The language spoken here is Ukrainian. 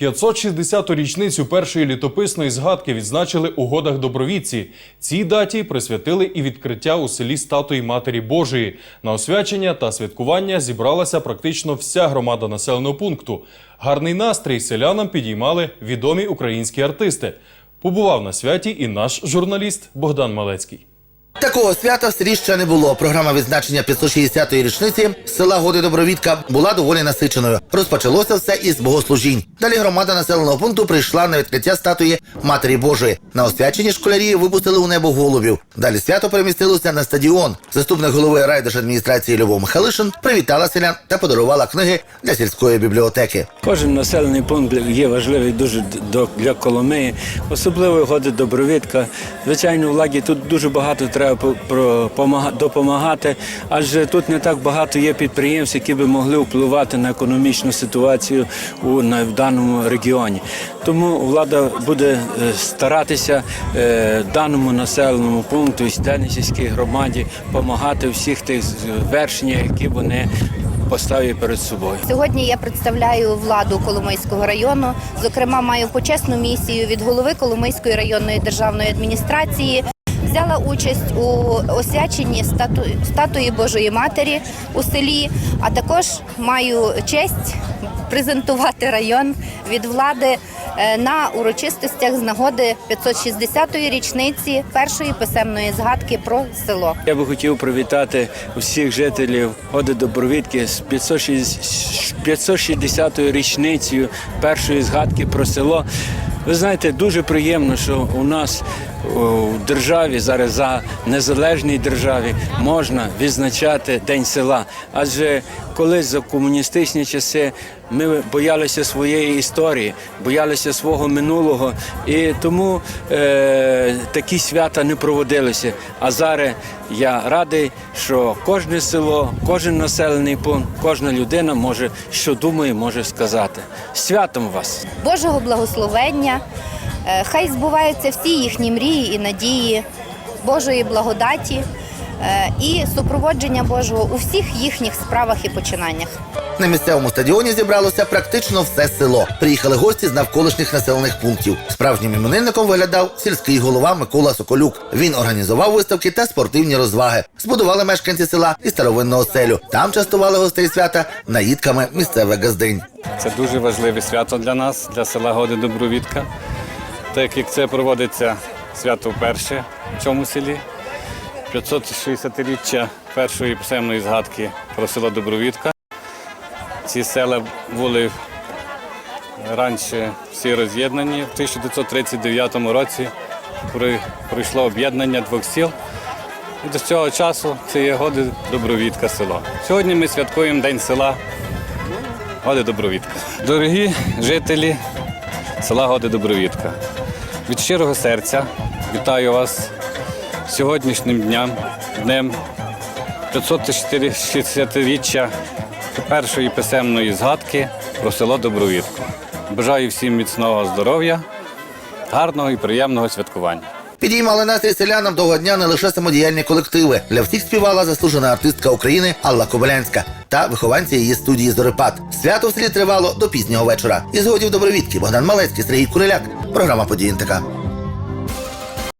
560-ту річницю першої літописної згадки відзначили у годах Добровідці. Цій даті присвятили і відкриття у селі статуї Матері Божої. На освячення та святкування зібралася практично вся громада населеного пункту. Гарний настрій селянам підіймали відомі українські артисти. Побував на святі і наш журналіст Богдан Малецький. Такого свята в селі ще не було. Програма відзначення 560-ї річниці села Годи Добровідка була доволі насиченою. Розпочалося все із богослужінь. Далі громада населеного пункту прийшла на відкриття статуї Матері Божої. На освяченні школярі випустили у небо голубів. Далі свято перемістилося на стадіон. Заступник голови райдержадміністрації Любов Михайлишин привітала селян та подарувала книги для сільської бібліотеки. Кожен населений пункт є важливий дуже для Коломиї, особливо годи Добровідка. Звичайно, владі тут дуже багато треба помага- допомагати, адже тут не так багато є підприємств, які би могли впливати на економічну ситуацію у на, в даному регіоні. Тому влада буде е, старатися е, даному населеному пункту і сільській громаді допомагати всіх тих звершеннях, які вони поставлять перед собою. Сьогодні я представляю владу Коломийського району. Зокрема, маю почесну місію від голови Коломийської районної державної адміністрації. Взяла участь у освяченні стату... статуї Божої Матері у селі, а також маю честь презентувати район від влади е, на урочистостях з нагоди 560-ї річниці першої писемної згадки про село. Я би хотів привітати усіх жителів Годи Добровідки з 560 560-ю річницею першої згадки про село. Ви знаєте, дуже приємно, що у нас в державі зараз за незалежній державі можна відзначати День села. Адже колись за комуністичні часи ми боялися своєї історії, боялися свого минулого, і тому е, такі свята не проводилися. А зараз я радий, що кожне село, кожен населений пункт, кожна людина може, що думає, може сказати. Святом вас! Божого благословення. Е, Хай збуваються всі їхні мрії і надії, Божої благодаті е, і супроводження Божого у всіх їхніх справах і починаннях. На місцевому стадіоні зібралося практично все село. Приїхали гості з навколишніх населених пунктів. Справжнім іменинником виглядав сільський голова Микола Соколюк. Він організував виставки та спортивні розваги. Збудували мешканці села і старовинну оселю. Там частували гостей свята наїдками місцевих газдинь. Це дуже важливе свято для нас, для села Годи Добровідка. Так як це проводиться свято вперше в цьому селі. 560-річчя першої писемної згадки про село Добровідка. Ці села були раніше всі роз'єднані. В 1939 році пройшло об'єднання двох сіл. І до цього часу це є Годи Добровідка село. Сьогодні ми святкуємо День села Годи Добровідка. Дорогі жителі села Годи Добровідка, від щирого серця вітаю вас сьогоднішнім днем, днем 560-річчя першої писемної згадки про село Добровідку. Бажаю всім міцного здоров'я, гарного і приємного святкування. Підіймали настрій селянам того дня не лише самодіяльні колективи. Для всіх співала заслужена артистка України Алла Кобилянська та вихованці її студії Зорепад. Свято в селі тривало до пізнього вечора. І згодів добровідки Богдан Малецький, Сергій Куриляк. Програма «Події НТК».